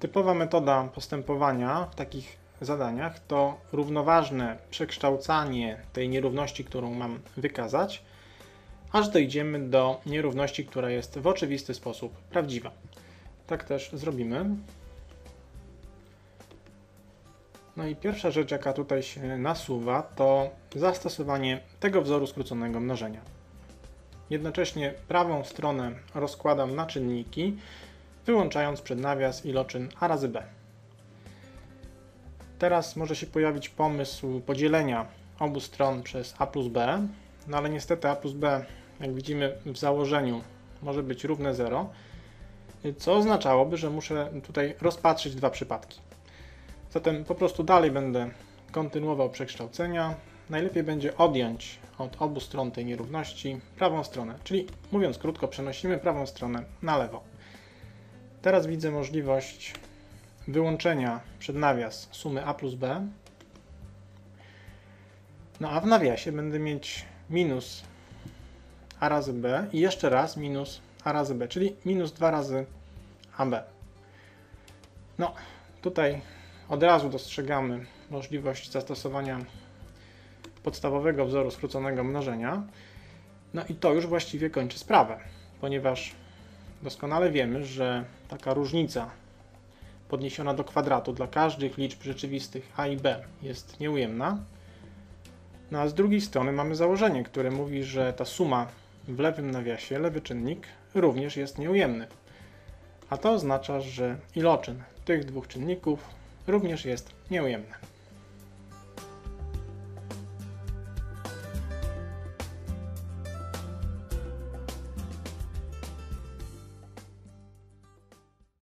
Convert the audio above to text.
Typowa metoda postępowania w takich zadaniach to równoważne przekształcanie tej nierówności, którą mam wykazać, aż dojdziemy do nierówności, która jest w oczywisty sposób prawdziwa. Tak też zrobimy. No i pierwsza rzecz, jaka tutaj się nasuwa, to zastosowanie tego wzoru skróconego mnożenia. Jednocześnie prawą stronę rozkładam na czynniki, wyłączając przed nawias iloczyn a razy b. Teraz może się pojawić pomysł podzielenia obu stron przez a plus b, no ale niestety a plus b, jak widzimy w założeniu, może być równe 0, co oznaczałoby, że muszę tutaj rozpatrzyć dwa przypadki. Zatem po prostu dalej będę kontynuował przekształcenia. Najlepiej będzie odjąć od obu stron tej nierówności prawą stronę, czyli mówiąc krótko, przenosimy prawą stronę na lewo. Teraz widzę możliwość wyłączenia przed nawias sumy a plus b. No a w nawiasie będę mieć minus a razy b i jeszcze raz minus a razy b, czyli minus 2 razy ab. No, tutaj od razu dostrzegamy możliwość zastosowania podstawowego wzoru skróconego mnożenia. No i to już właściwie kończy sprawę, ponieważ doskonale wiemy, że taka różnica podniesiona do kwadratu dla każdych liczb rzeczywistych a i b jest nieujemna. No a z drugiej strony mamy założenie, które mówi, że ta suma w lewym nawiasie, lewy czynnik, również jest nieujemny. A to oznacza, że iloczyn tych dwóch czynników również jest nieujemny.